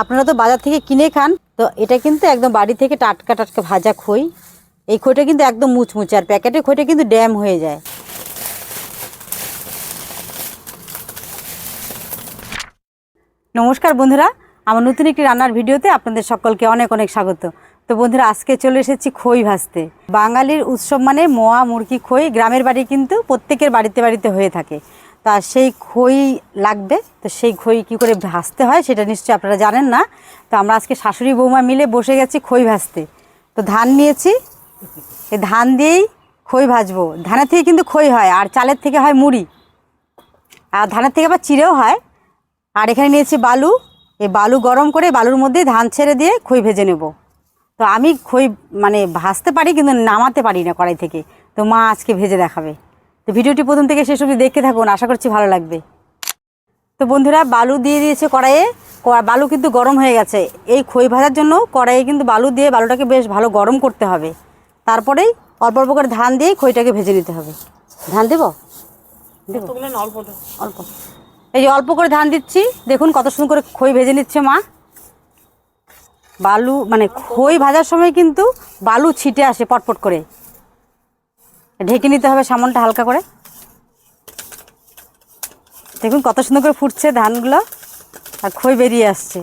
আপনারা তো বাজার থেকে কিনে খান, তো এটা কিন্তু একদম বাড়ি থেকে টাটকা টাটকা ভাজা খই। এই খইটা কিন্তু একদম মুচমুচে, আর প্যাকেটের খইটা কিন্তু ড্যাম হয়ে যায়। নমস্কার বন্ধুরা, আমার নতুন একটি রান্নার ভিডিওতে আপনাদের সকলকে অনেক অনেক স্বাগত। তো বন্ধুরা, আজকে চলে এসেছি খই ভাজতে। বাঙালির উৎসব মানে মোয়া, মুরগি, খই, গ্রামের বাড়ি কিন্তু প্রত্যেকের বাড়িতে বাড়িতে হয়ে থাকে। তা সেই খই লাগবে, তো সেই খই কি করে ভাজতে হয় সেটা নিশ্চয়ই আপনারা জানেন না। তো আমরা আজকে শাশুড়ি বৌমা মিলে বসে গেছি খই ভাজতে। তো ধান নিয়েছি, এই ধান দিয়েই খই ভাজবো। ধানের থেকে কিন্তু খই হয়, আর চালের থেকে হয় মুড়ি। আর ধানের থেকে আবার চিড়েও হয়। আর এখানে নিয়েছি বালু, এই বালু গরম করে বালুর মধ্যে ধান ছেড়ে দিয়ে খই ভেজে নেব। তো আমি খই মানে ভাজতে পারি কিন্তু নামাতে পারি না কড়াই থেকে। তো মা আজকে ভেজে দেখাবে। তো ভিডিওটি প্রথম থেকে শেষ অবধি দেখতে থাকুন আশা করছি ভালো লাগবে। তো বন্ধুরা বালু দিয়ে দিয়েছে কড়াইয়ে। বালু কিন্তু গরম হয়ে গেছে। এই খই ভাজার জন্য কড়াইয়ে কিন্তু বালু দিয়ে বালুটাকে বেশ ভালো গরম করতে হবে। তারপরেই অল্প অল্প করে ধান দিয়ে খইটাকে ভেজে নিতে হবে। ধান দেবো? অল্প। এই যে অল্প করে ধান দিচ্ছি দেখুন কত সুন্দর করে খই ভেজে নিচ্ছে মা। বালু মানে খই ভাজার সময় কিন্তু বালু ছিটে আসে পটপট করে। ঢেকে নিতে হবে সামনটা হালকা করে। দেখুন কত সুন্দর করে ফুটছে ধানগুলো, আর খই বেরিয়ে আসছে।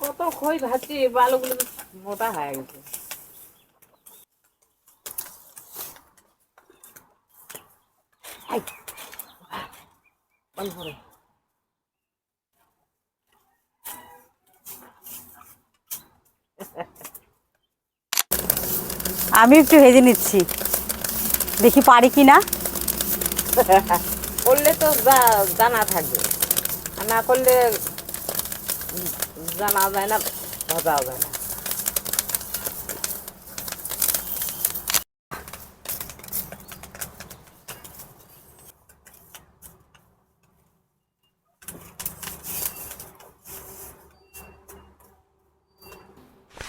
কত খই ভাজছি বালুগুলো তো মোটা হয়ে গেছে। আমি একটু ভেজে নিচ্ছি। দেখি পারি কি না করলে তো জানা থাকবে। আর না করলে জানা যায় না ভাজাও যায় না।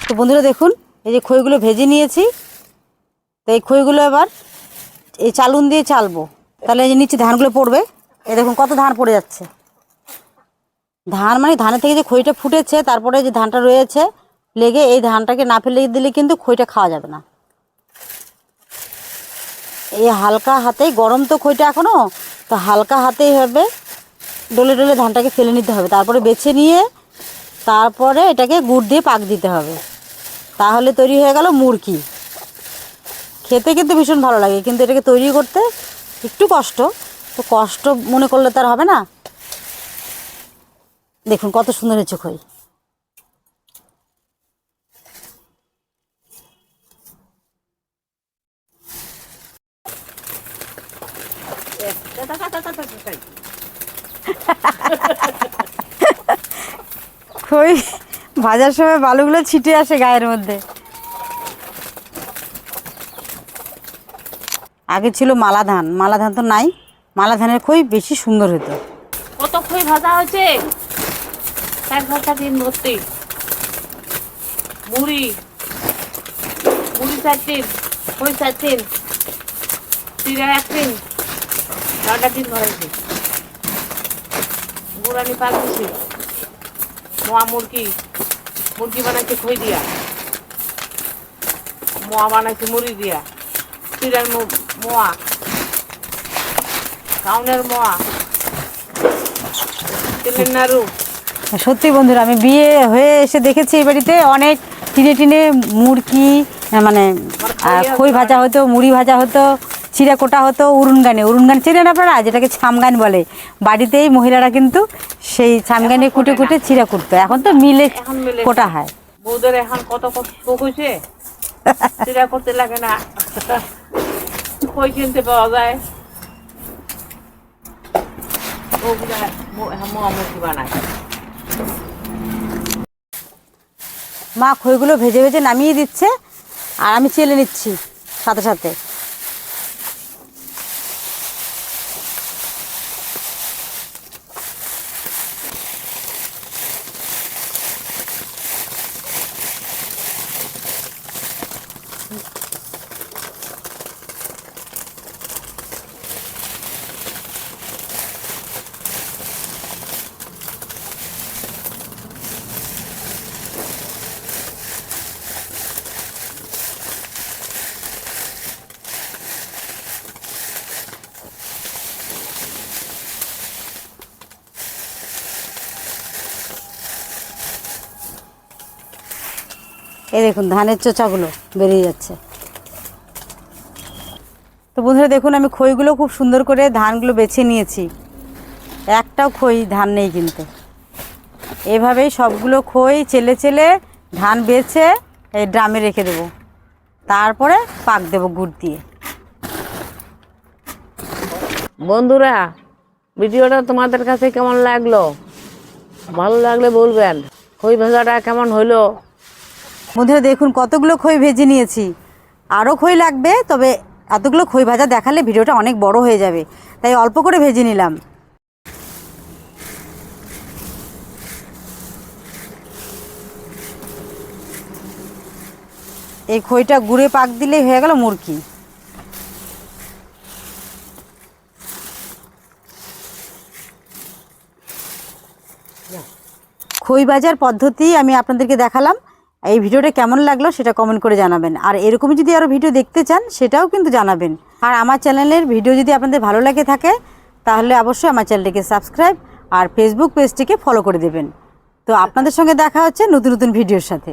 তো বন্ধুরা দেখুন, এই যে খইগুলো ভেজে নিয়েছি। তো এই খইগুলো এবার এই চালুন দিয়ে চালবো। তাহলে এই যে নিচে ধানগুলো পড়বে, এ দেখুন কত ধান পড়ে যাচ্ছে। ধান মানে ধানের থেকে যে খইটা ফুটেছে, তারপরে যে ধানটা রয়েছে, লেগে এই ধানটাকে না ফেলে দিলে কিন্তু খইটা খাওয়া যাবে না। এই হালকা হাতেই, গরম তো খইটা এখনও তো হালকা হাতেই হবে। ডলে ডলে ধানটাকে ফেলে নিতে হবে। তারপরে বেছে নিয়ে, তারপরে এটাকে গুড় দিয়ে পাক দিতে হবে। তাহলে তৈরি হয়ে গেল মুরকি। খেতে কিন্তু ভীষণ ভালো লাগে, কিন্তু এটাকে তৈরি করতে একটু কষ্ট, তো কষ্ট মনে করলে তার হবে না। দেখুন কত সুন্দর হয়েছে খই। খই ভাজার সময় বালুগুলো ছিটে আসে গায়ের মধ্যে। আগে ছিল মালা ধান মালা ধান তো নাই মালা ধানের খই বেশি সুন্দর হতো। কত খই ভাজা হয়েছে? এক ঘণ্টা দিন ভর্তি মুড়ি মুড়ি চার দিন, খই চার দিন চিড়া এক দিন নটা দিন ধরেছি গুড়ানি পাক দিছি। মোয়া মুরগি মুরগি বানাইছে খই দিয়া। মোয়া বানাইছে মুড়ি দিয়া। চিড়ার মোয়া। কাউনের মোয়া। তেলের নাড়ু। সত্যি বন্ধুরা আমি বিয়ে হয়ে এসে দেখেছি এই বাড়িতে অনেক টিনে টিনে মুরকি মানে খই ভাজা হতো মুড়ি ভাজা হতো চিড়া কোটা হতো উরুন গানে। উরুন গান চেনেন আপনারা? যেটাকে ছামগান বলে। বাড়িতেই মহিলারা কিন্তু সেই ছামগানে কুটে কুটে চিড়া কুটতো এখন তো মিলে কোটা হয়। বৌদের এখন কত কষ্ট হয়েছে সেটা করতে লাগে না। কই কিনতে পাওয়া যায় বানায় মা খইগুলো ভেজে ভেজে নামিয়ে দিচ্ছে, আর আমি চেলে নিচ্ছি সাথে সাথে। এই দেখুন, ধানের চোচাগুলো বেরিয়ে যাচ্ছে। তো বন্ধুরা, দেখুন, আমি খইগুলো খুব সুন্দর করে ধানগুলো বেছে নিয়েছি। একটাও খই ধান নেই কিন্তু। এভাবেই সবগুলো খই চেলে চেলে ধান বেছে এই ড্রামে রেখে দেবো। তারপরে পাক দেবো গুড় দিয়ে। বন্ধুরা, ভিডিওটা তোমাদের কাছে কেমন লাগল? ভালো লাগলে বলবেন। খই ভাজাটা কেমন হলো? বন্ধুরা দেখুন, কতগুলো খই ভেজে নিয়েছি। আরও খই লাগবে, তবে এতগুলো খই ভাজা দেখালে ভিডিওটা অনেক বড় হয়ে যাবে। তাই অল্প করে ভেজে নিলাম। এই খইটা গুড়ে পাক দিলেই হয়ে গেল মুরকি। খই ভাজার পদ্ধতি আমি আপনাদেরকে দেখালাম। এই ভিডিওটা কেমন লাগল সেটা কমেন্ট করে জানাবেন। আর এরকমই যদি আরও ভিডিও দেখতে চান, সেটাও কিন্তু জানাবেন। আর আমার চ্যানেলের ভিডিও যদি আপনাদের ভালো লাগে থাকে, তাহলে অবশ্যই আমার চ্যানেলটিকে সাবস্ক্রাইব আর ফেসবুক পেজটিকে ফলো করে দেবেন। তো আপনাদের সঙ্গে দেখা হচ্ছে নতুন নতুন ভিডিওর সাথে।